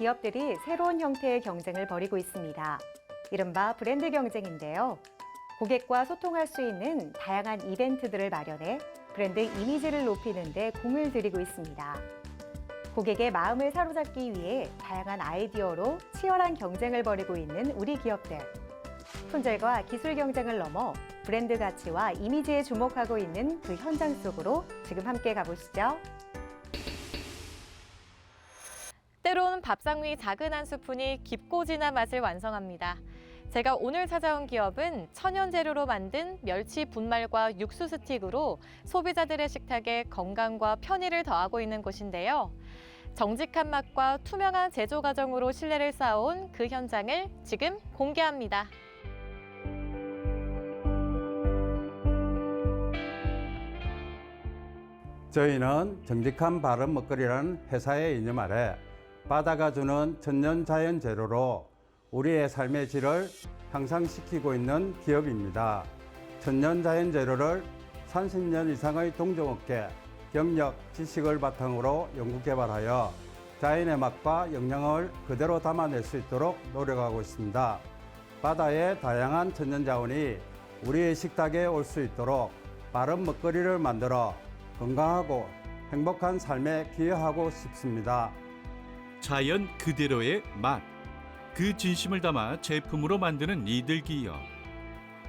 기업들이 새로운 형태의 경쟁을 벌이고 있습니다. 이른바 브랜드 경쟁인데요. 고객과 소통할 수 있는 다양한 이벤트들을 마련해 브랜드 이미지를 높이는 데 공을 들이고 있습니다. 고객의 마음을 사로잡기 위해 다양한 아이디어로 치열한 경쟁을 벌이고 있는 우리 기업들. 품질과 기술 경쟁을 넘어 브랜드 가치와 이미지에 주목하고 있는 그 현장 속으로 지금 함께 가보시죠. 때론 밥상 위 작은 한 스푼이 깊고 진한 맛을 완성합니다. 제가 오늘 찾아온 기업은 천연 재료로 만든 멸치 분말과 육수 스틱으로 소비자들의 식탁에 건강과 편의를 더하고 있는 곳인데요. 정직한 맛과 투명한 제조 과정으로 신뢰를 쌓아온 그 현장을 지금 공개합니다. 저희는 정직한 바른 먹거리라는 회사의 이념 아래 바다가 주는 천연 자연 재료로 우리의 삶의 질을 향상시키고 있는 기업입니다. 천연 자연 재료를 30년 이상의 동종업계 경력, 지식을 바탕으로 연구 개발하여 자연의 맛과 영양을 그대로 담아낼 수 있도록 노력하고 있습니다. 바다의 다양한 천연 자원이 우리의 식탁에 올 수 있도록 바른 먹거리를 만들어 건강하고 행복한 삶에 기여하고 싶습니다. 자연 그대로의 맛. 그 진심을 담아 제품으로 만드는 이들 기업.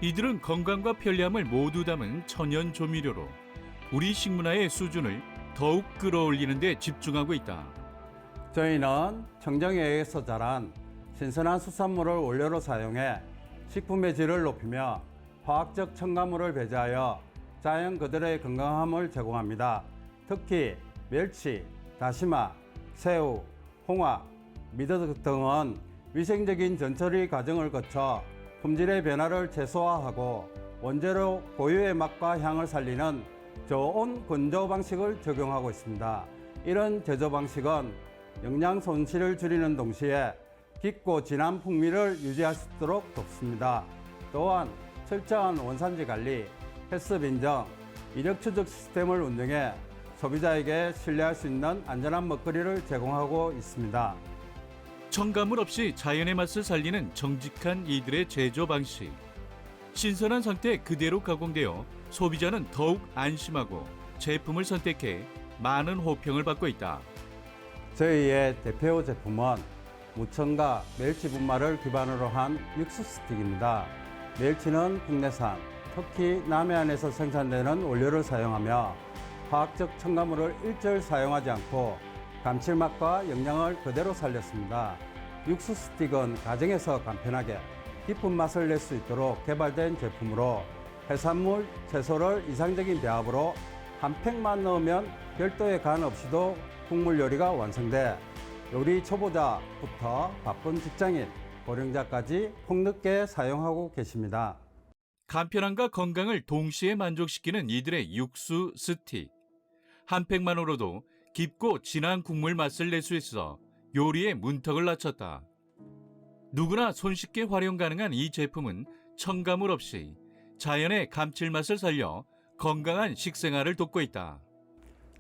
이들은 건강과 편리함을 모두 담은 천연 조미료로 우리 식문화의 수준을 더욱 끌어올리는 데 집중하고 있다. 저희는 청정해에서 자란 신선한 수산물을 원료로 사용해 식품의 질을 높이며 화학적 첨가물을 배제하여 자연 그대로의 건강함을 제공합니다. 특히 멸치, 다시마, 새우, 홍합, 미더덕 등은 위생적인 전처리 과정을 거쳐 품질의 변화를 최소화하고 원재료 고유의 맛과 향을 살리는 저온 건조 방식을 적용하고 있습니다. 이런 제조 방식은 영양 손실을 줄이는 동시에 깊고 진한 풍미를 유지할 수 있도록 돕습니다. 또한 철저한 원산지 관리, 헬스업 인정, 이력 추적 시스템을 운영해 소비자에게 신뢰할 수 있는 안전한 먹거리를 제공하고 있습니다. 첨가물 없이 자연의 맛을 살리는 정직한 이들의 제조 방식. 신선한 상태 그대로 가공되어 소비자는 더욱 안심하고 제품을 선택해 많은 호평을 받고 있다. 저희의 대표 제품은 무청과 멸치 분말을 기반으로 한 육수 스틱입니다. 멸치는 국내산, 특히 남해안에서 생산되는 원료를 사용하며 화학적 첨가물을 일절 사용하지 않고 감칠맛과 영양을 그대로 살렸습니다. 육수 스틱은 가정에서 간편하게 깊은 맛을 낼 수 있도록 개발된 제품으로 해산물, 채소를 이상적인 배합으로 한 팩만 넣으면 별도의 간 없이도 국물 요리가 완성돼 요리 초보자부터 바쁜 직장인, 고령자까지 폭넓게 사용하고 계십니다. 간편함과 건강을 동시에 만족시키는 이들의 육수 스틱. 한 팩만으로도 깊고 진한 국물 맛을 낼 수 있어 요리의 문턱을 낮췄다. 누구나 손쉽게 활용 가능한 이 제품은 첨가물 없이 자연의 감칠맛을 살려 건강한 식생활을 돕고 있다.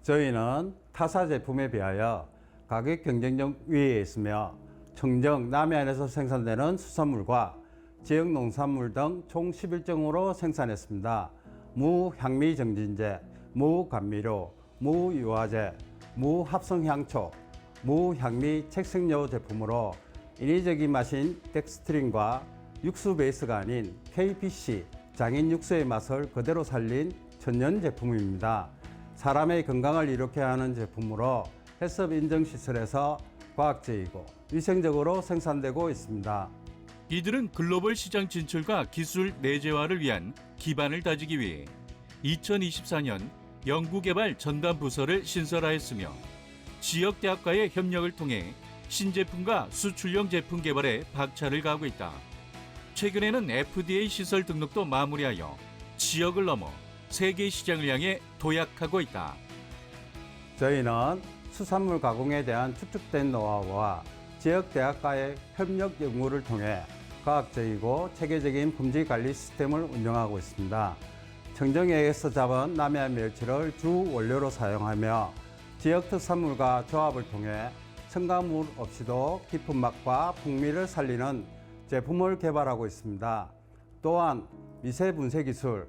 저희는 타사 제품에 비하여 가격 경쟁력 위에 있으며 청정 남해안에서 생산되는 수산물과 지역 농산물 등 총 11종으로 생산했습니다. 무향미 정진제, 무감미료, 무유화제, 무합성향초, 무향미 책색료 제품으로 인위적인 맛인 덱스트린과 육수 베이스가 아닌 KPC 장인 육수의 맛을 그대로 살린 천연 제품입니다. 사람의 건강을 이롭게 하는 제품으로 헬스업 인증 시설에서 과학적이고 위생적으로 생산되고 있습니다. 이들은 글로벌 시장 진출과 기술 내재화를 위한 기반을 다지기 위해 2024년 연구개발 전담 부서를 신설하였으며 지역 대학과의 협력을 통해 신제품과 수출용 제품 개발에 박차를 가하고 있다. 최근에는 FDA 시설 등록도 마무리하여 지역을 넘어 세계 시장을 향해 도약하고 있다. 저희는 수산물 가공에 대한 축적된 노하우와 지역 대학과의 협력 연구를 통해 과학적이고 체계적인 품질 관리 시스템을 운영하고 있습니다. 청정해에서 잡은 남해안 멸치를 주 원료로 사용하며 지역 특산물과 조합을 통해 첨가물 없이도 깊은 맛과 풍미를 살리는 제품을 개발하고 있습니다. 또한 미세 분쇄 기술,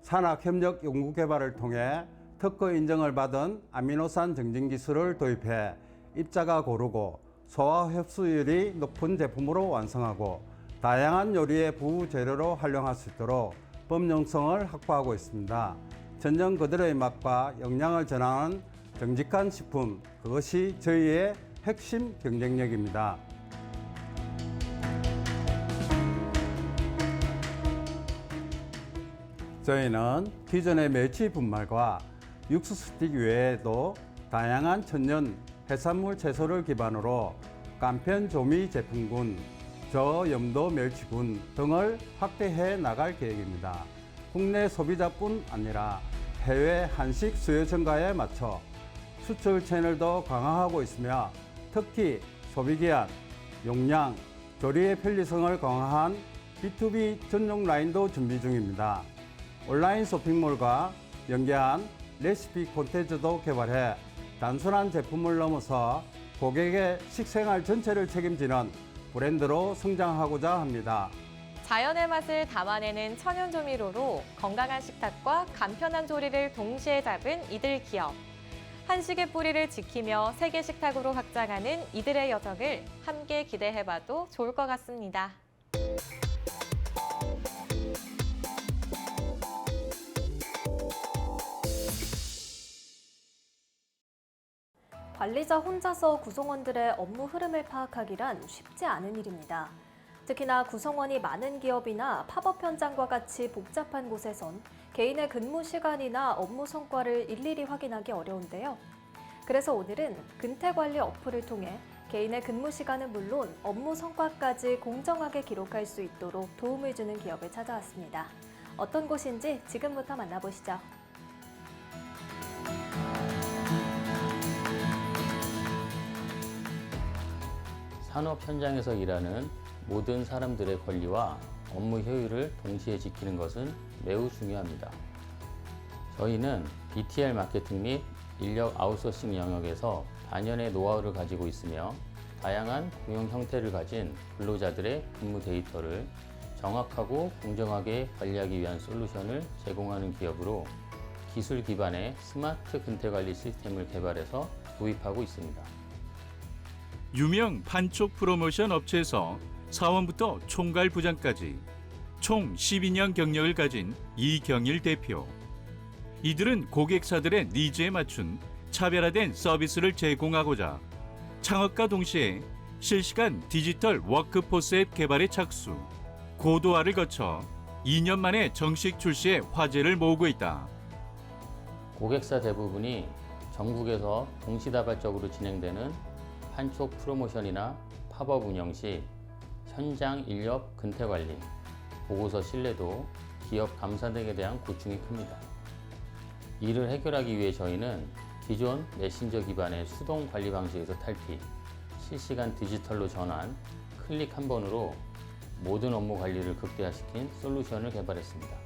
산학 협력 연구 개발을 통해 특허 인정을 받은 아미노산 정진 기술을 도입해 입자가 고르고 소화 흡수율이 높은 제품으로 완성하고 다양한 요리의 부재료로 활용할 수 있도록 범용성을 확보하고 있습니다. 전정 그들의 맛과 영양을 전하는 정직한 식품, 그것이 저희의 핵심 경쟁력입니다. 저희는 기존의 멸치 분말과 육수 스틱 외에도 다양한 천연 해산물 채소를 기반으로 간편 조미 제품군, 저염도 멸치군 등을 확대해 나갈 계획입니다. 국내 소비자뿐 아니라 해외 한식 수요 증가에 맞춰 수출 채널도 강화하고 있으며 특히 소비기한, 용량, 조리의 편리성을 강화한 B2B 전용 라인도 준비 중입니다. 온라인 쇼핑몰과 연계한 레시피 콘텐츠도 개발해 단순한 제품을 넘어서 고객의 식생활 전체를 책임지는 브랜드로 성장하고자 합니다. 자연의 맛을 담아내는 천연 조미료로 건강한 식탁과 간편한 조리를 동시에 잡은 이들 기업. 한식의 뿌리를 지키며 세계 식탁으로 확장하는 이들의 여정을 함께 기대해봐도 좋을 것 같습니다. 관리자 혼자서 구성원들의 업무 흐름을 파악하기란 쉽지 않은 일입니다. 특히나 구성원이 많은 기업이나 팝업 현장과 같이 복잡한 곳에선 개인의 근무 시간이나 업무 성과를 일일이 확인하기 어려운데요. 그래서 오늘은 근태 관리 어플을 통해 개인의 근무 시간은 물론 업무 성과까지 공정하게 기록할 수 있도록 도움을 주는 기업을 찾아왔습니다. 어떤 곳인지 지금부터 만나보시죠. 산업 현장에서 일하는 모든 사람들의 권리와 업무 효율을 동시에 지키는 것은 매우 중요합니다. 저희는 BTL 마케팅 및 인력 아웃소싱 영역에서 단연의 노하우를 가지고 있으며 다양한 고용 형태를 가진 근로자들의 근무 데이터를 정확하고 공정하게 관리하기 위한 솔루션을 제공하는 기업으로 기술 기반의 스마트 근태 관리 시스템을 개발해서 도입하고 있습니다. 유명 판촉 프로모션 업체에서 사원부터 총괄 부장까지 총 12년 경력을 가진 이경일 대표. 이들은 고객사들의 니즈에 맞춘 차별화된 서비스를 제공하고자 창업과 동시에 실시간 디지털 워크포스 앱 개발에 착수, 고도화를 거쳐 2년 만에 정식 출시에 화제를 모으고 있다. 고객사 대부분이 전국에서 동시다발적으로 진행되는 판촉 프로모션이나 팝업 운영 시 현장 인력 근태 관리, 보고서 신뢰도, 기업 감사 등에 대한 고충이 큽니다. 이를 해결하기 위해 저희는 기존 메신저 기반의 수동 관리 방식에서 탈피, 실시간 디지털로 전환, 클릭 한 번으로 모든 업무 관리를 극대화시킨 솔루션을 개발했습니다.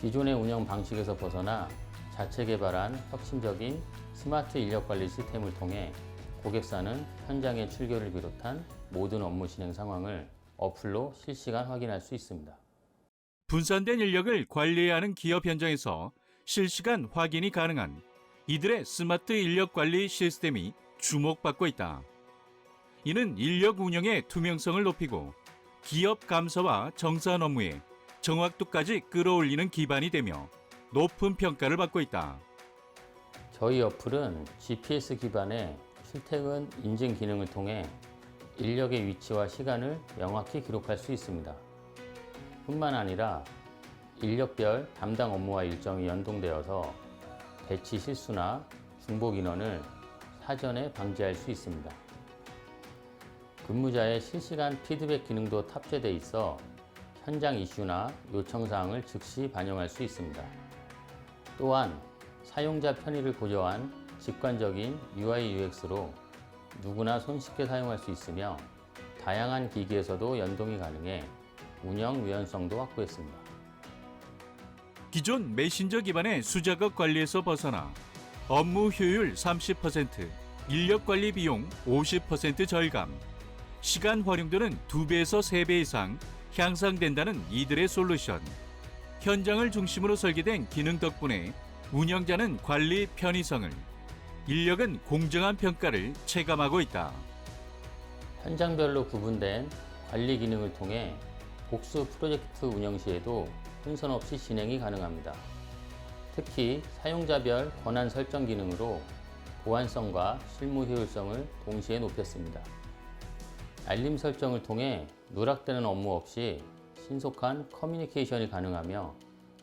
기존의 운영 방식에서 벗어나 자체 개발한 혁신적인 스마트 인력 관리 시스템을 통해 고객사는 현장의 출결을 비롯한 모든 업무 진행 상황을 어플로 실시간 확인할 수 있습니다. 분산된 인력을 관리해야 하는 기업 현장에서 실시간 확인이 가능한 이들의 스마트 인력 관리 시스템이 주목받고 있다. 이는 인력 운영의 투명성을 높이고 기업 감사와 정산 업무의 정확도까지 끌어올리는 기반이 되며 높은 평가를 받고 있다. 저희 어플은 GPS 기반의 출퇴근 인증 기능을 통해 인력의 위치와 시간을 명확히 기록할 수 있습니다. 뿐만 아니라 인력별 담당 업무와 일정이 연동되어서 배치 실수나 중복 인원을 사전에 방지할 수 있습니다. 근무자의 실시간 피드백 기능도 탑재돼 있어 현장 이슈나 요청 사항을 즉시 반영할 수 있습니다. 또한 사용자 편의를 고려한 직관적인 UI UX로 누구나 손쉽게 사용할 수 있으며 다양한 기기에서도 연동이 가능해 운영 유연성도 확보했습니다. 기존 메신저 기반의 수작업 관리에서 벗어나 업무 효율 30%, 인력 관리 비용 50% 절감, 시간 활용도는 2배에서 3배 이상 향상된다는 이들의 솔루션. 현장을 중심으로 설계된 기능 덕분에 운영자는 관리 편의성을, 인력은 공정한 평가를 체감하고 있다. 현장별로 구분된 관리 기능을 통해 복수 프로젝트 운영 시에도 혼선 없이 진행이 가능합니다. 특히 사용자별 권한 설정 기능으로 보안성과 실무 효율성을 동시에 높였습니다. 알림 설정을 통해 누락되는 업무 없이 신속한 커뮤니케이션이 가능하며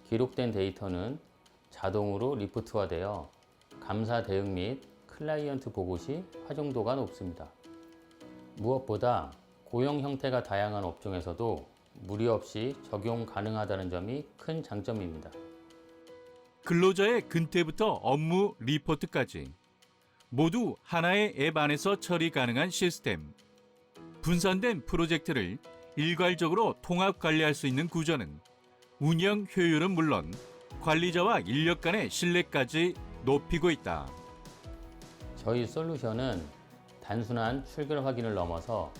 기록된 데이터는 자동으로 리포트화되어 감사 대응 및 클라이언트 보고 시 활용도가 높습니다. 무엇보다 고용 형태가 다양한 업종에서도 무리 없이 적용 가능하다는 점이 큰 장점입니다. 근로자의 근태부터 업무 리포트까지 모두 하나의 앱 안에서 처리 가능한 시스템. 분산된 프로젝트를 일괄적으로 통합 관리할 수 있는 구조는 운영 효율은 물론 관리자와 인력 간의 신뢰까지 높이고 있다. 저희 솔루션은 단순한 출결 확인을 넘어서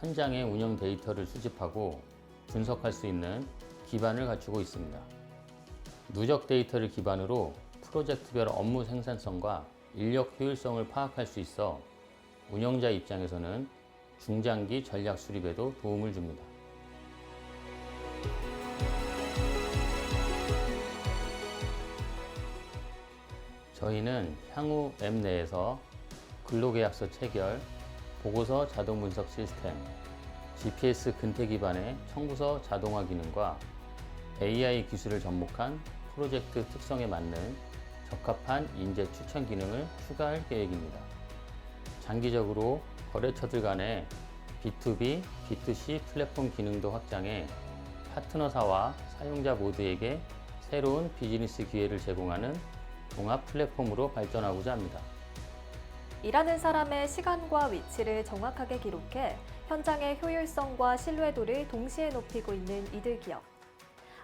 현장의 운영 데이터를 수집하고 분석할 수 있는 기반을 갖추고 있습니다. 누적 데이터를 기반으로 프로젝트별 업무 생산성과 인력 효율성을 파악할 수 있어 운영자 입장에서는 중장기 전략 수립에도 도움을 줍니다. 저희는 향후 앱 내에서 근로계약서 체결, 보고서 자동 분석 시스템, GPS 근태 기반의 청구서 자동화 기능과 AI 기술을 접목한 프로젝트 특성에 맞는 적합한 인재 추천 기능을 추가할 계획입니다. 장기적으로 거래처들 간의 B2B, B2C 플랫폼 기능도 확장해 파트너사와 사용자 모두에게 새로운 비즈니스 기회를 제공하는 종합 플랫폼으로 발전하고자 합니다. 일하는 사람의 시간과 위치를 정확하게 기록해 현장의 효율성과 신뢰도를 동시에 높이고 있는 이들 기업.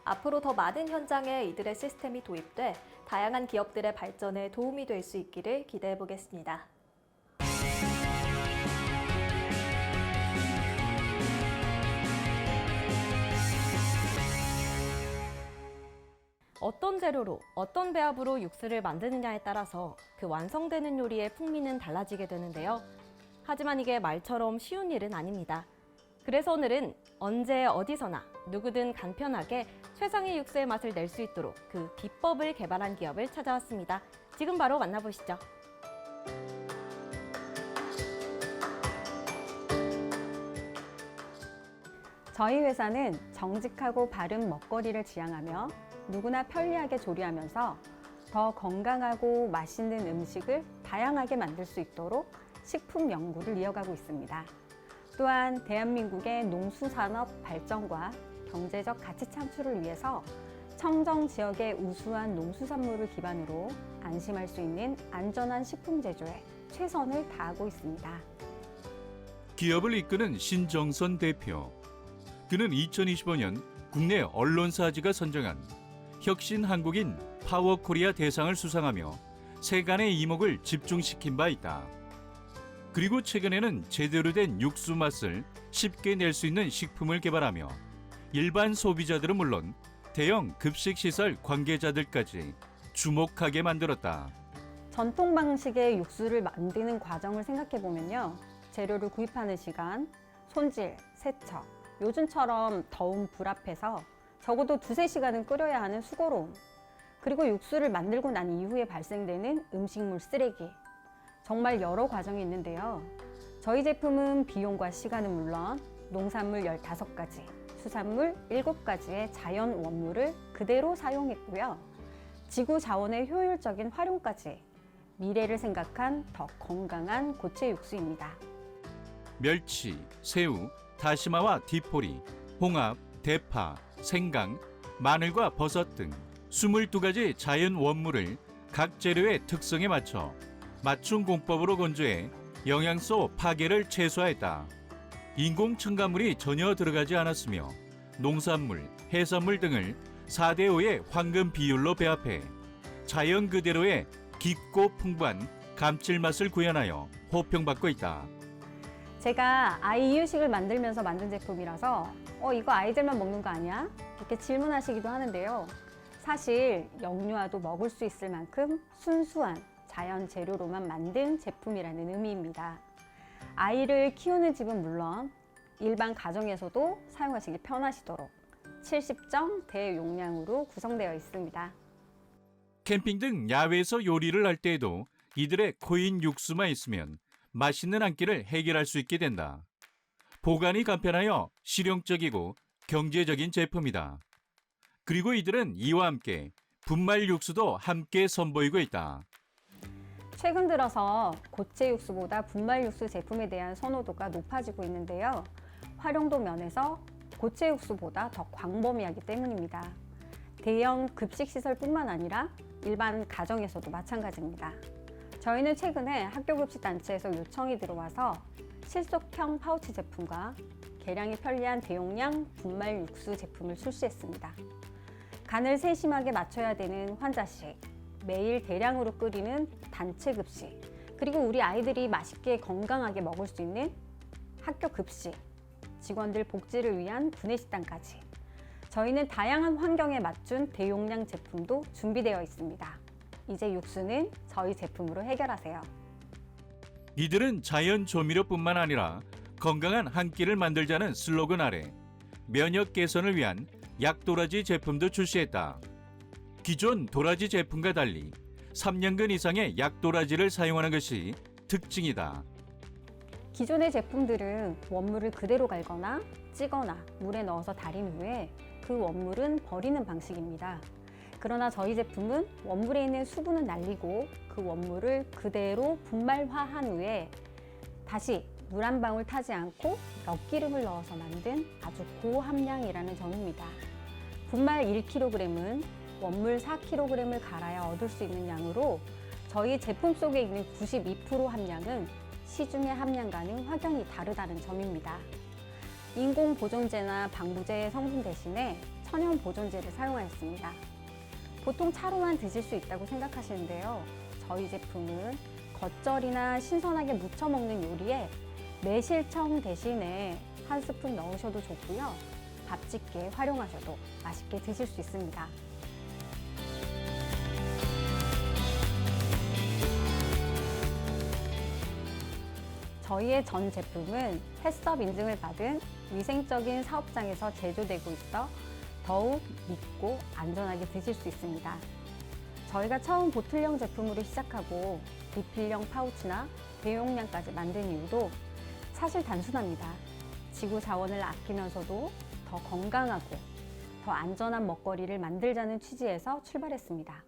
앞으로 더 많은 현장에 이들의 시스템이 도입돼 다양한 기업들의 발전에 도움이 될 수 있기를 기대해 보겠습니다. 어떤 재료로 어떤 배합으로 육수를 만드느냐에 따라서 그 완성되는 요리의 풍미는 달라지게 되는데요. 하지만 이게 말처럼 쉬운 일은 아닙니다. 그래서 오늘은 언제 어디서나 누구든 간편하게 최상의 육수의 맛을 낼 수 있도록 그 비법을 개발한 기업을 찾아왔습니다. 지금 바로 만나보시죠. 저희 회사는 정직하고 바른 먹거리를 지향하며 누구나 편리하게 조리하면서 더 건강하고 맛있는 음식을 다양하게 만들 수 있도록 식품 연구를 이어가고 있습니다. 또한 대한민국의 농수산업 발전과 경제적 가치 창출을 위해서 청정 지역의 우수한 농수산물을 기반으로 안심할 수 있는 안전한 식품 제조에 최선을 다하고 있습니다. 기업을 이끄는 신정선 대표. 그는 2025년 국내 언론사지가 선정한 혁신 한국인 파워 코리아 대상을 수상하며 세간의 이목을 집중시킨 바 있다. 그리고 최근에는 제대로 된 육수 맛을 쉽게 낼 수 있는 식품을 개발하며 일반 소비자들은 물론 대형 급식 시설 관계자들까지 주목하게 만들었다. 전통 방식의 육수를 만드는 과정을 생각해 보면요. 재료를 구입하는 시간, 손질, 세척, 요즘처럼 더운 불 앞에서 적어도 두세 시간은 끓여야 하는 수고로움, 그리고 육수를 만들고 난 이후에 발생되는 음식물 쓰레기. 정말 여러 과정이 있는데요. 저희 제품은 비용과 시간은 물론 농산물 15가지, 수산물 7가지의 자연 원물을 그대로 사용했고요. 지구 자원의 효율적인 활용까지 미래를 생각한 더 건강한 고체 육수입니다. 멸치, 새우, 다시마와 디포리, 홍합, 대파, 생강, 마늘과 버섯 등 22가지 자연 원물을 각 재료의 특성에 맞춰 맞춤 공법으로 건조해 영양소 파괴를 최소화했다. 인공 첨가물이 전혀 들어가지 않았으며 농산물, 해산물 등을 4대 5의 황금 비율로 배합해 자연 그대로의 깊고 풍부한 감칠맛을 구현하여 호평받고 있다. 제가 아이 이유식을 만들면서 만든 제품이라서 어 이거 아이들만 먹는 거 아니야? 이렇게 질문하시기도 하는데요. 사실 영유아도 먹을 수 있을 만큼 순수한 자연 재료로만 만든 제품이라는 의미입니다. 아이를 키우는 집은 물론 일반 가정에서도 사용하시기 편하시도록 70정 대용량으로 구성되어 있습니다. 캠핑 등 야외에서 요리를 할 때에도 이들의 코인 육수만 있으면 맛있는 한 끼를 해결할 수 있게 된다. 보관이 간편하여 실용적이고 경제적인 제품이다. 그리고 이들은 이와 함께 분말 육수도 함께 선보이고 있다. 최근 들어서 고체 육수보다 분말 육수 제품에 대한 선호도가 높아지고 있는데요. 활용도 면에서 고체 육수보다 더 광범위하기 때문입니다. 대형 급식 시설뿐만 아니라 일반 가정에서도 마찬가지입니다. 저희는 최근에 학교 급식 단체에서 요청이 들어와서 실속형 파우치 제품과 계량이 편리한 대용량 분말 육수 제품을 출시했습니다. 간을 세심하게 맞춰야 되는 환자식, 매일 대량으로 끓이는 단체 급식, 그리고 우리 아이들이 맛있게 건강하게 먹을 수 있는 학교 급식, 직원들 복지를 위한 구내식당까지 저희는 다양한 환경에 맞춘 대용량 제품도 준비되어 있습니다. 이제 육수는 저희 제품으로 해결하세요. 이들은 자연 조미료뿐만 아니라 건강한 한 끼를 만들자는 슬로건 아래 면역 개선을 위한 약도라지 제품도 출시했다. 기존 도라지 제품과 달리 3년근 이상의 약도라지를 사용하는 것이 특징이다. 기존의 제품들은 원물을 그대로 갈거나 찌거나 물에 넣어서 달인 후에 그 원물은 버리는 방식입니다. 그러나 저희 제품은 원물에 있는 수분은 날리고 그 원물을 그대로 분말화한 후에 다시 물 한 방울 타지 않고 엿기름을 넣어서 만든 아주 고함량이라는 점입니다. 분말 1kg은 원물 4kg을 갈아야 얻을 수 있는 양으로 저희 제품 속에 있는 92% 함량은 시중의 함량과는 확연히 다르다는 점입니다. 인공 보존제나 방부제 성분 대신에 천연 보존제를 사용하였습니다. 보통 차로만 드실 수 있다고 생각하시는데요. 저희 제품은 겉절이나 신선하게 무쳐 먹는 요리에 매실청 대신에 한 스푼 넣으셔도 좋고요. 밥짓게 활용하셔도 맛있게 드실 수 있습니다. 저희의 전 제품은 햇섭 인증을 받은 위생적인 사업장에서 제조되고 있어 더욱 믿고 안전하게 드실 수 있습니다. 저희가 처음 보틀형 제품으로 시작하고 리필형 파우치나 대용량까지 만든 이유도 사실 단순합니다. 지구 자원을 아끼면서도 더 건강하고 더 안전한 먹거리를 만들자는 취지에서 출발했습니다.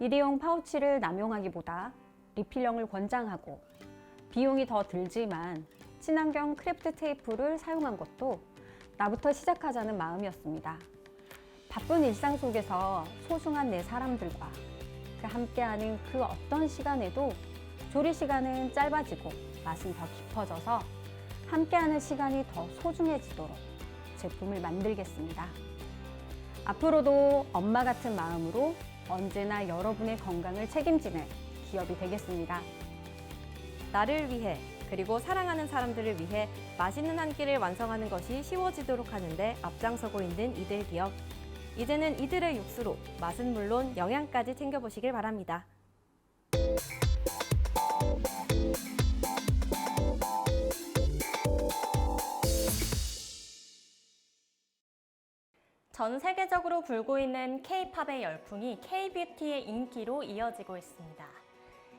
일회용 파우치를 남용하기보다 리필형을 권장하고 비용이 더 들지만 친환경 크래프트 테이프를 사용한 것도 나부터 시작하자는 마음이었습니다. 바쁜 일상 속에서 소중한 내 사람들과 그 함께하는 그 어떤 시간에도 조리 시간은 짧아지고 맛은 더 깊어져서 함께하는 시간이 더 소중해지도록 제품을 만들겠습니다. 앞으로도 엄마 같은 마음으로 언제나 여러분의 건강을 책임지는 기업이 되겠습니다. 나를 위해 그리고 사랑하는 사람들을 위해 맛있는 한 끼를 완성하는 것이 쉬워지도록 하는데 앞장서고 있는 이들 기업. 이제는 이들의 육수로 맛은 물론 영양까지 챙겨보시길 바랍니다. 전 세계적으로 불고 있는 K-팝의 열풍이 K-뷰티의 인기로 이어지고 있습니다.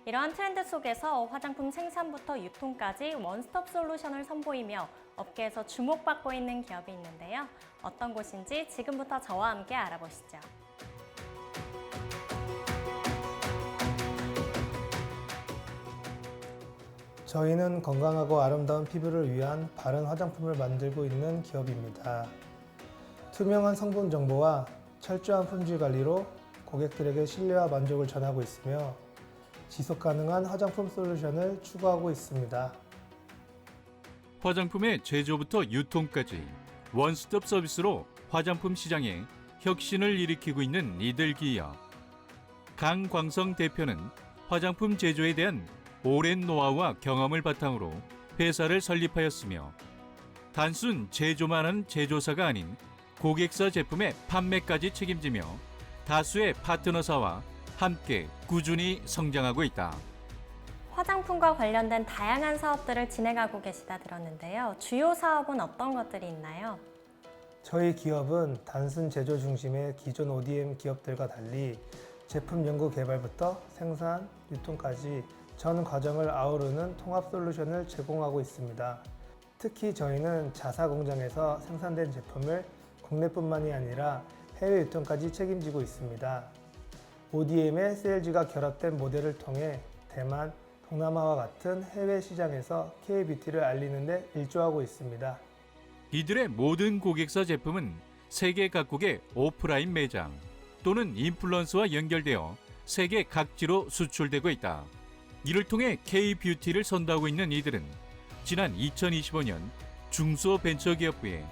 이러한 트렌드 속에서 화장품 생산부터 유통까지 원스톱 솔루션을 선보이며 업계에서 주목받고 있는 기업이 있는데요. 어떤 곳인지 지금부터 저와 함께 알아보시죠. 저희는 건강하고 아름다운 피부를 위한 바른 화장품을 만들고 있는 기업입니다. 투명한 성분 정보와 철저한 품질 관리로 고객들에게 신뢰와 만족을 전하고 있으며 지속 가능한 화장품 솔루션을 추구하고 있습니다. 화장품의 제조부터 유통까지 원스톱 서비스로 화장품 시장에 혁신을 일으키고 있는 이들 기업. 강광성 대표는 화장품 제조에 대한 오랜 노하우와 경험을 바탕으로 회사를 설립하였으며 단순 제조만 하는 제조사가 아닌 고객사 제품의 판매까지 책임지며 다수의 파트너사와 함께 꾸준히 성장하고 있다. 화장품과 관련된 다양한 사업들을 진행하고 계시다 들었는데요. 주요 사업은 어떤 것들이 있나요? 저희 기업은 단순 제조 중심의 기존 ODM 기업들과 달리 제품 연구 개발부터 생산, 유통까지 전 과정을 아우르는 통합 솔루션을 제공하고 있습니다. 특히 저희는 자사 공장에서 생산된 제품을 국내뿐만이 아니라 해외 유통까지 책임지고 있습니다. ODM의 세일즈가 결합된 모델을 통해 대만, 동남아와 같은 해외 시장에서 K-뷰티를 알리는 데 일조하고 있습니다. 이들의 모든 고객사 제품은 세계 각국의 오프라인 매장 또는 인플루언서와 연결되어 세계 각지로 수출되고 있다. 이를 통해 K-뷰티를 선도하고 있는 이들은 지난 2025년 중소벤처기업부의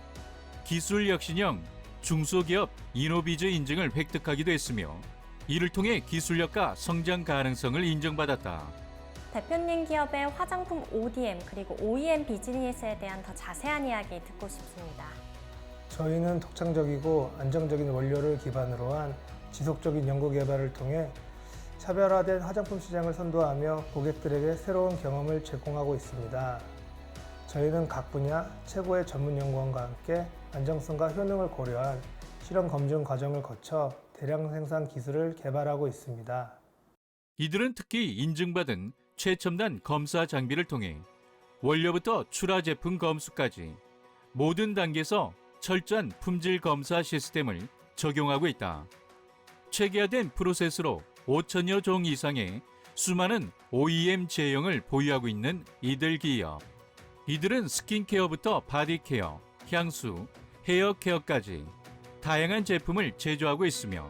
기술혁신형 중소기업 이노비즈 인증을 획득하기도 했으며 이를 통해 기술력과 성장 가능성을 인정받았다. 대표님 기업의 화장품 ODM 그리고 OEM 비즈니스에 대한 더 자세한 이야기 듣고 싶습니다. 저희는 독창적이고 안정적인 원료를 기반으로 한 지속적인 연구 개발을 통해 차별화된 화장품 시장을 선도하며 고객들에게 새로운 경험을 제공하고 있습니다. 저희는 각 분야 최고의 전문 연구원과 함께 안정성과 효능을 고려한 실험 검증 과정을 거쳐 대량 생산 기술을 개발하고 있습니다. 이들은 특히 인증받은 최첨단 검사 장비를 통해 원료부터 출하 제품 검수까지 모든 단계에서 철저한 품질 검사 시스템을 적용하고 있다. 체계화된 프로세스로 5천여 종 이상의 수많은 OEM 제형을 보유하고 있는 이들 기업. 이들은 스킨케어부터 바디케어, 향수, 헤어케어까지 다양한 제품을 제조하고 있으며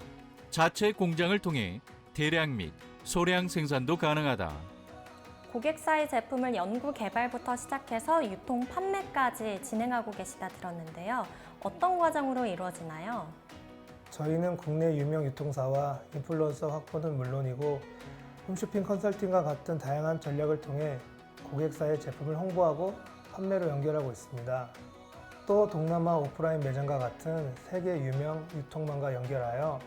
자체 공장을 통해 대량 및 소량 생산도 가능하다. 고객사의 제품을 연구 개발부터 시작해서 유통 판매까지 진행하고 계시다 들었는데요. 어떤 과정으로 이루어지나요? 저희는 국내 유명 유통사와 인플루언서 확보는 물론이고 홈쇼핑 컨설팅과 같은 다양한 전략을 통해 고객사의 제품을 홍보하고 판매로 연결하고 있습니다. 또 동남아 오프라인 매장과 같은 세계 유명 유통망과 연결하여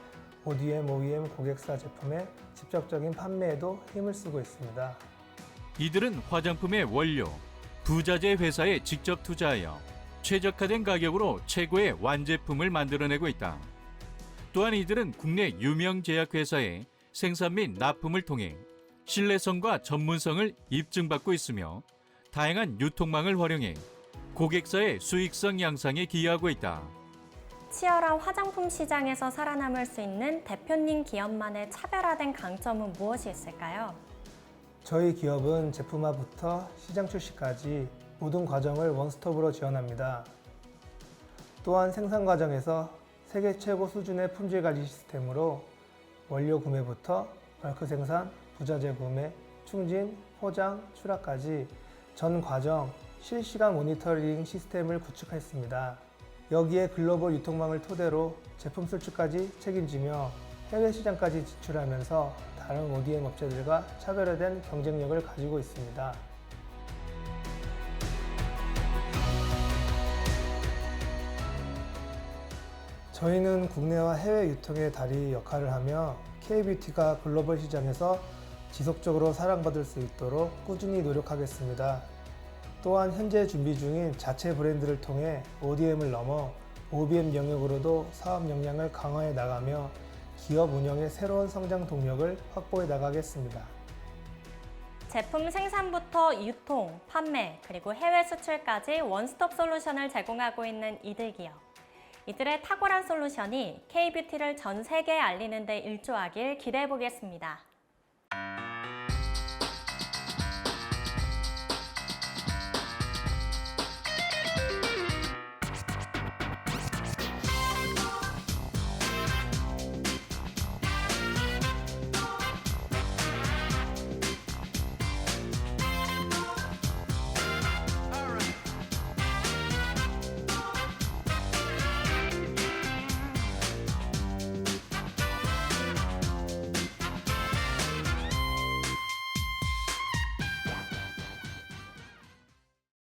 ODM, OEM 고객사 제품의 직접적인 판매에도 힘을 쓰고 있습니다. 이들은 화장품의 원료, 부자재 회사에 직접 투자하여 최적화된 가격으로 최고의 완제품을 만들어내고 있다. 또한 이들은 국내 유명 제약회사의 생산 및 납품을 통해 신뢰성과 전문성을 입증받고 있으며 다양한 유통망을 활용해 고객사의 수익성 양상에 기여하고 있다. 치열한 화장품 시장에서 살아남을 수 있는 대표님 기업만의 차별화된 강점은 무엇이 있을까요? 저희 기업은 제품화부터 시장 출시까지 모든 과정을 원스톱으로 지원합니다. 또한 생산 과정에서 세계 최고 수준의 품질 관리 시스템으로 원료 구매부터 벌크 생산, 부자재 구매, 충진, 포장, 출하까지 전 과정 실시간 모니터링 시스템을 구축했습니다. 여기에 글로벌 유통망을 토대로 제품 수출까지 책임지며 해외 시장까지 진출하면서 다른 ODM 업체들과 차별화된 경쟁력을 가지고 있습니다. 저희는 국내와 해외 유통의 다리 역할을 하며 K-뷰티가 글로벌 시장에서 지속적으로 사랑받을 수 있도록 꾸준히 노력하겠습니다. 또한 현재 준비 중인 자체 브랜드를 통해 ODM을 넘어 OBM 영역으로도 사업 역량을 강화해 나가며 기업 운영의 새로운 성장 동력을 확보해 나가겠습니다. 제품 생산부터 유통, 판매, 그리고 해외 수출까지 원스톱 솔루션을 제공하고 있는 이들 기업. 이들의 탁월한 솔루션이 K-뷰티를 전 세계에 알리는 데 일조하길 기대해 보겠습니다.